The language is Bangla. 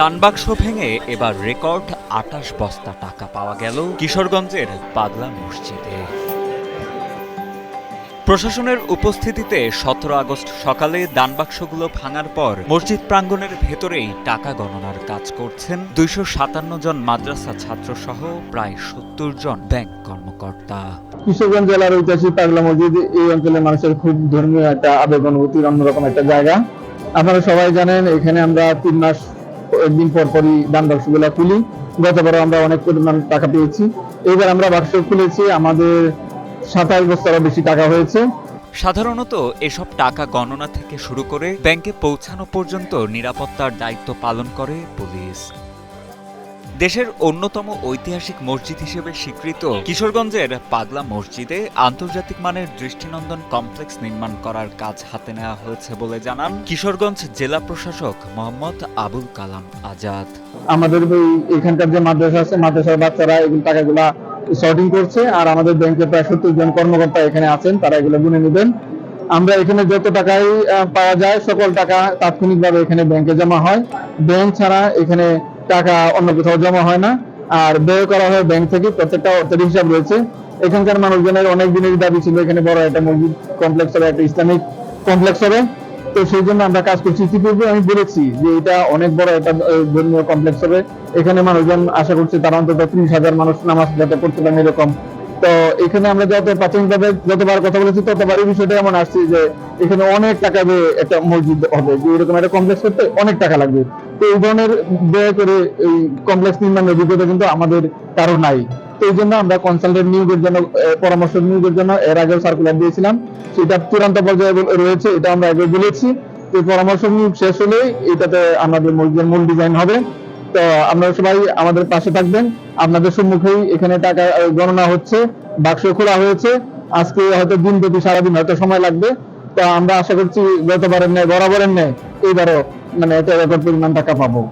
দানবাক্স ভেঙে এবার রেকর্ড আটাশ বস্তা টাকা পাওয়া গেল কিশোরগঞ্জের পাগলা মসজিদে। প্রশাসনের উপস্থিতিতে সতেরো আগস্ট সকালে দানবাক্সগুলো ভাঙার পর মসজিদ প্রাঙ্গণের ভেতরেই টাকা গণনার কাজ করছেন দুইশো সাতান্ন জন মাদ্রাসা ছাত্রসহ প্রায় সত্তর জন ব্যাংক কর্মকর্তা। কিশোরগঞ্জ জেলার ঐতিহাসিক পাগলা মসজিদ এই অঞ্চলের মানুষের খুব ধর্মীয় একটা আবেগ অনুভূতির অন্যরকম একটা জায়গা। আপনারা সবাই জানেন, এখানে আমরা তিন মাস একদিন পর পরই দান বাক্সগুলো খুলি। গতবার আমরা অনেক পরিমাণ টাকা পেয়েছি। এবার আমরা বাক্স খুলেছি, আমাদের সাতাশ বস্তারও বেশি টাকা হয়েছে। সাধারণত এসব টাকা গণনা থেকে শুরু করে ব্যাংকে পৌঁছানো পর্যন্ত নিরাপত্তার দায়িত্ব পালন করে পুলিশ। দেশের অন্যতম ঐতিহাসিক মসজিদ হিসেবে স্বীকৃত কিশোরগঞ্জের পাগলা মসজিদে আন্তর্জাতিক মানের দৃষ্টিনন্দন কমপ্লেক্স নির্মাণ করার কাজ হাতে নেওয়া হয়েছে বলে জানান কিশোরগঞ্জ জেলা প্রশাসক মোহাম্মদ আবুল কালাম আজাদ। আমাদের এখানকার যে মাদ্রাসা আছে, মাদ্রাসার বাচ্চারা এগুলো টাকাগুলা সর্টিং করছে আর আমাদের ব্যাংকের প্রায় সত্তর জন কর্মকর্তা এখানে আছেন, তারা এগুলো গুনে নেবেন। আমরা এখানে যত টাকাই পাওয়া যায়, সকল টাকা তাৎক্ষণিকভাবে এখানে ব্যাংকে জমা হয়। ব্যাংক ছাড়া এখানে টাকা অন্য কোথাও জমা হয় না। আর ব্যয় করা হয় ব্যাংক থেকে, প্রত্যেকটা অর্থের হিসাব রয়েছে। এখানকার মানুষজনের অনেক দিনের দাবি ছিল, এখানে বড় একটা মসজিদ কমপ্লেক্স হবে, একটা ইসলামিক কমপ্লেক্স হবে। তো সেই জন্য আমরা কাজ করছি। ইতিপূর্বে আমি বলেছি যে এটা অনেক বড় একটা ধর্মীয় কমপ্লেক্স হবে। এখানে মানুষজন আশা করছে তারা অন্তত ত্রিশ হাজার মানুষ নামাজ যাতে পড়তে পারেন এরকম। তো এখানে আমরা যত প্রাথমিকভাবে যতবার কথা বলেছি, ততবারই বিষয়টা এমন আসছে যে এখানে অনেক টাকা দিয়ে একটা মসজিদ হবে। যে এরকম একটা কমপ্লেক্স করতে অনেক টাকা লাগবে। তো এই ধরনের ব্যয় করে এই কমপ্লেক্স নির্মাণের অভিজ্ঞতা কিন্তু আমাদের কারও নাই। তো এই জন্য আমরা কনসালটেন্ট নিয়োগের জন্য পরামর্শ নিয়োগের জন্য এর আগেও সার্কুলার দিয়েছিলাম। সেটা চূড়ান্ত পর্যায়ে রয়েছে, এটা আমরা আগে বলেছি। তো পরামর্শ নিয়োগ শেষ হলেই এটাতে আমাদের মসজিদের মূল ডিজাইন হবে। তো আপনারা সবাই আমাদের পাশে থাকবেন। আপনাদের সম্মুখেই এখানে টাকা গণনা হচ্ছে, বাক্স খোলা হয়েছে। আজকে হয়তো দিন প্রতি সারাদিন হয়তো সময় লাগবে। তো আমরা আশা করছি গতবারের ন্যায়, বরাবরের ন্যায় এইবারও মানে এত রেকর্ড পরিমাণ টাকা পাবো।